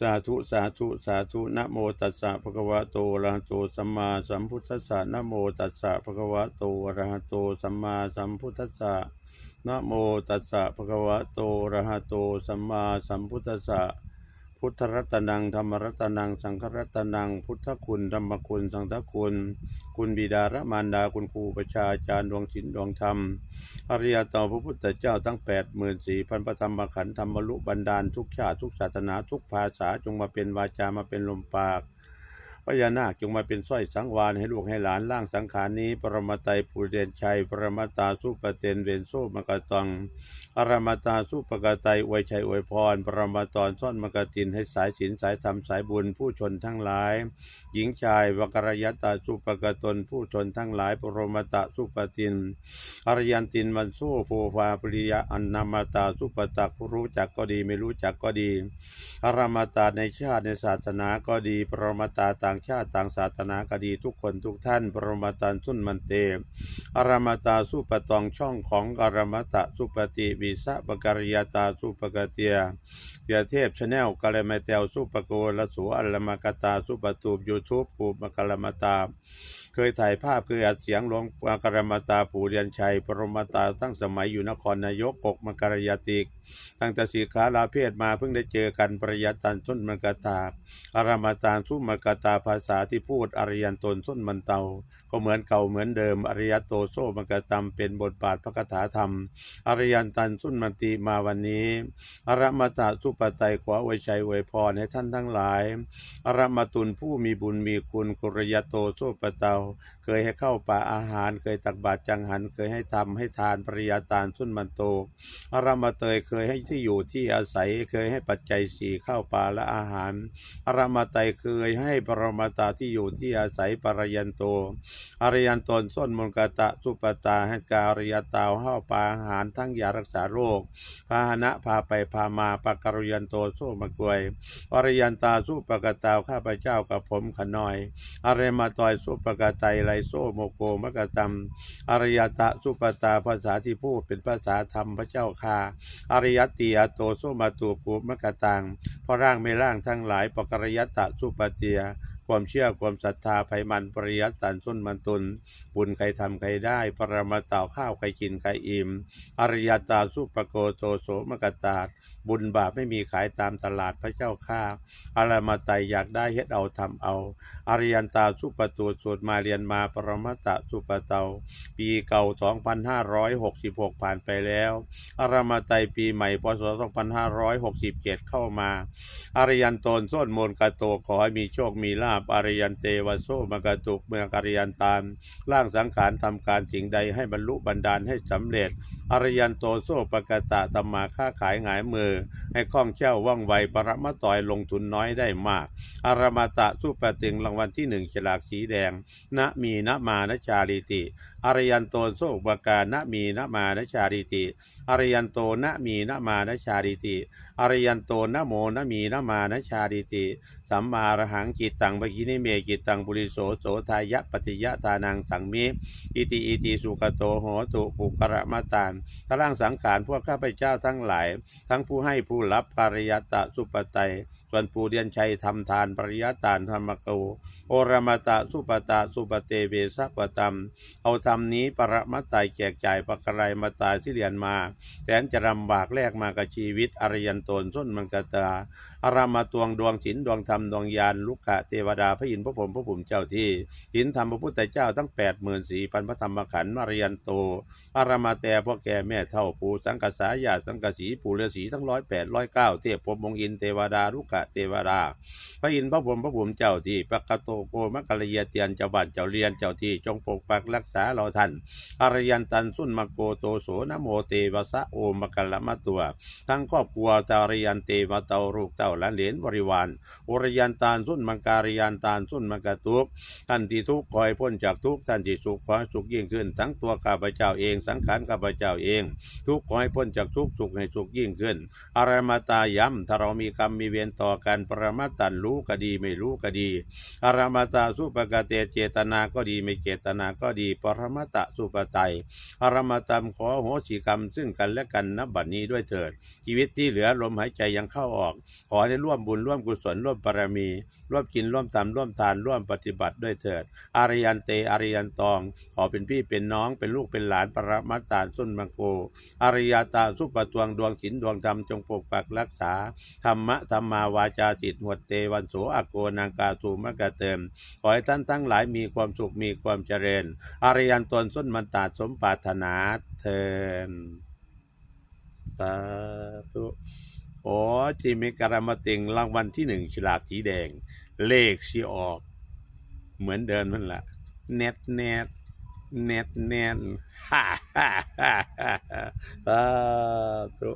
สาธุสาธุสาธุนะโมตัสสะภะคะวะโตอะระหะโตสัมมาสัมพุทธัสสะนะโมตัสสะภะคะวะโตอะระหะโตสัมมาสัมพุทธัสสะนะโมตัสสะภะคะวะโตอะระหะโตสัมมาสัมพุทธัสสะ พุทธรัตนังธรรมรัตนัง สังฆรัตนัง พุทธคุณธรรมคุณ สังฆคุณ คุณบิดาระมารดาคุณครูประชาจารย์ดวงศิลดวงธรรม อริยต่อพระพุทธเจ้าทั้งแปดหมื่นสี่พันประธรรมขันธ์ธรรมรุบันดาลทุกชาติทุกศาสนาทุกภาษาจงมาเป็นวาจามาเป็นลมปาก พญานาคจงมาเป็นสร้อยสังวานให้ลูกให้หลานล่างสังขารนี้ ปรมาตรภูเดนชัย ปรมาตาสุปเตนเวนโซมกตังอรมาตาสุปกไตยอวยชัยอวยพร ปรมาตอนซ่อนมกตินให้สายศีลสายธรรมสายบุญผู้ชนทั้งหลาย หญิงชายวกรยตาสุปกตนผู้ชนทั้งหลาย ปรมาตาสุปตินอรยันตินมันสู้โพฟาปริยะอันนามาตาสุปตักผู้รู้จักก็ดีไม่รู้จักก็ดีอารมาตาในชาติในศาสนาก็ดี ปรมาตาต่างชาติต่างศาสนาก็ดีทุกคนทุกท่านปรมาตาสุนมันเตอารมาตาสุปตองช่องของอารมาตาสุปติวิสะปกริยตาสุปกเตียเตียเทพชาแนลกาเลมเตลสุปโกละสุอัลลมกตาสุปตูบยูทูบกูมกลมตา เคยถ่ายภาพเคยอัดเสียงหลวงมกรมตาปู่เรียนชัย ปรมาตาตั้งสมัยอยู่นครนายกกกมกรยาติก ตั้งแต่สีขาลาเพศมาเพิ่งได้เจอกันปริยัตันส้นมกตาอารมาตานสุมกตาภาษาที่พูดอริยันตนส้นมันเตา ก็เหมือนเก่าเหมือนเดิม อริยโตโซมกตามเป็นบทบาทพระคาถาธรรม อริยันตันสุนมันตีมาวันนี้ อรมาตาสุปไตยขอไว้ชัยไวยพรให้ท่านทั้งหลาย อรมาตุนผู้มีบุญมีคุณกุรยโตโซปเตา เคยให้เข้าป่าอาหาร เคยตักบาตรจังหัน เคยให้ทำให้ทานปริยาตานสุนมันโต อรมาเตยเคยให้ที่อยู่ที่อาศัย เคยให้ปัจจัยสี่เข้าปลาและอาหาร อรมาไตยเคยให้ปรมาตาที่อยู่ที่อาศัยปรยันโตอริยันตนส้นมนกตะสุปตาให้การิยตาวข้าปาอาหารทั้งยารักษาโรค พาหนะพาไปพามาปกรุยันโตโซมากวย อริยันตาสุปกตาข้าพเจ้ากับผมขน้อยอริมาตอยสุปกไตไรโซโมโกมกตัมอริยตะสุปตาภาษาที่พูดเป็นภาษาธรรมพระเจ้าค่าอริยติอโตโซมาตูปูมกตังเพราะร่างไม่ร่างทั้งหลายปกริยตะสุปเตีย ความเชื่อความศรัทธาไพมันปริยัตตันส้นมันตุน บุญใครทำใครได้ ปรมาต่าข้าวใครกินใครอิ่ม อริยตาสุปโกโตโสมกตาบุญบาปไม่มีขายตามตลาดพระเจ้าข้าอารมาไตยอยากได้เฮ็ดเอาทำเอา อริยันตาสุปตูสวดมาเรียนมาปรมาตะสุปเตา ปีเก่า 2566 ผ่านไปแล้ว อารมาไตยปีใหม่พศ2567 เข้ามา อริยันตนส้นมนกาโตขอให้มีโชคมีลาบอริยันเตวโซมกตุกเมืองอริยันตามร่างสังขารทำการสิ่งใดให้บรรลุบันดาลให้สำเร็จ อริยันโตโซปกตะตมมาค้าขายหงายมือ ให้คล่องแคล่วว่องไวปรมาต่อยลงทุนน้อยได้มาก อารมาตะสุปติงรางวัลที่หนึ่งฉลากสีแดงนะมีนะมานะชาลิติ อริยันโตโซปกานะมีนมานะชาลิติ อริยันโตนะมีนมานะชาลิติ อริยันโตนะโมนะมีนมานะชาลิติ สัมมาอรหังจิตตังปะกินิเมกิตังปุริโสโสทายะปฏิยะทานังสังมิอิติอิติสุขโตโหตุปุกระมาตานทร่างสังขารพวกข้าพเจ้าทั้งหลาย ทั้งผู้ให้ผู้รับปริยัตะสุปไตย ส่วนผู้เรียนชัยทำทานปริยตานธรรมโกโอรมตะสุปตาสุปเตเวสัปตัมเอาธรรมนี้ปรมาตายแจกจ่ายปะกรายมาตายที่เรียนมา แสนจะลำบากแลกมากับชีวิตอริยันตนส้นมังกตาอารามาตวงดวงศิลดวงธรรมดวงยานลุกขะเทวดาพระอินทร์พระพรมพระผุมเจ้าที่หินธรรมพระพุทธเจ้าทั้งแปดหมื่นสี่พันพระธรรมขันธ์อริยันโต อารามาแต่พ่อแก่แม่เท่าปู่สังกษายาสังกสีปู่ฤาษีทั้งร้อยแปดร้อยเก้าเทพพรมมงอินเทวดาลุกขะเทวดาพระอินทร์พระพรหมพระผุมเจ้าที่ปะกะโตโกมะกะลเยเตียนเจ้าบ้านเจ้าเรียนเจ้าที่จงปกปักรักษาเราท่านอริยันตันสุนมโกโตโสนโมเตวะสะโอมกะละมะตัว ทั้งครอบครัวจาริยันเตมาเตาลูกเต้าและเหลนบริวารอริยันตานสุนมังการยันตานสุนมังกะทุกท่านที่ทุกข์คอยพ้นจากทุกข์ท่านที่สุขขอให้สุขยิ่งขึ้น ทั้งตัวข้าพเจ้าเองสังขารข้าพเจ้าเอง ทุกข์ขอให้พ้นจากทุกข์สุขให้สุขยิ่งขึ้นอารมาตาย้ำถ้าเรามีกรรมมีเวรต่อกัน ปรมาตันรู้ก็ดีไม่รู้ก็ดี อารมาตาสุปกเตเจตนาก็ดีไม่เจตนาก็ดี ปรมตะสุปไตยอรมตามขอโหสิกรรม ซึ่งกันและกันนับบัดนี้ด้วยเถิด ชีวิตที่เหลือลมหายใจยังเข้าออก ขอได้ร่วมบุญร่วมกุศลร่วมบารมี ร่วมกินร่วมทำร่วมทานร่วมปฏิบัติด้วยเถิด อารยันเตอารยันตอง ขอเป็นพี่เป็นน้องเป็นลูกเป็นหลานปรมัตาสุนมังโกอารยาตาสุปตวงดวงศีลดวงธรรมจงปกปักรักษาธรรมะธรรมาวาจาจิตหวดเตวันโสอโกนางกาตูมะกะเติม ขอให้ท่านทั้งหลายมีความสุขมีความเจริญอารยันตนส้นมันตาสมปรารถนาเทินสาธุโอ้จิมิการามติงรางวัลที่หนึ่งฉลากสีแดง เลขชีออก เหมือนเดิมนั่นแหละเน็ตเน็ตเน็ตเน็ตฮ่าฮ่าฮ่าฮ่าสาธุ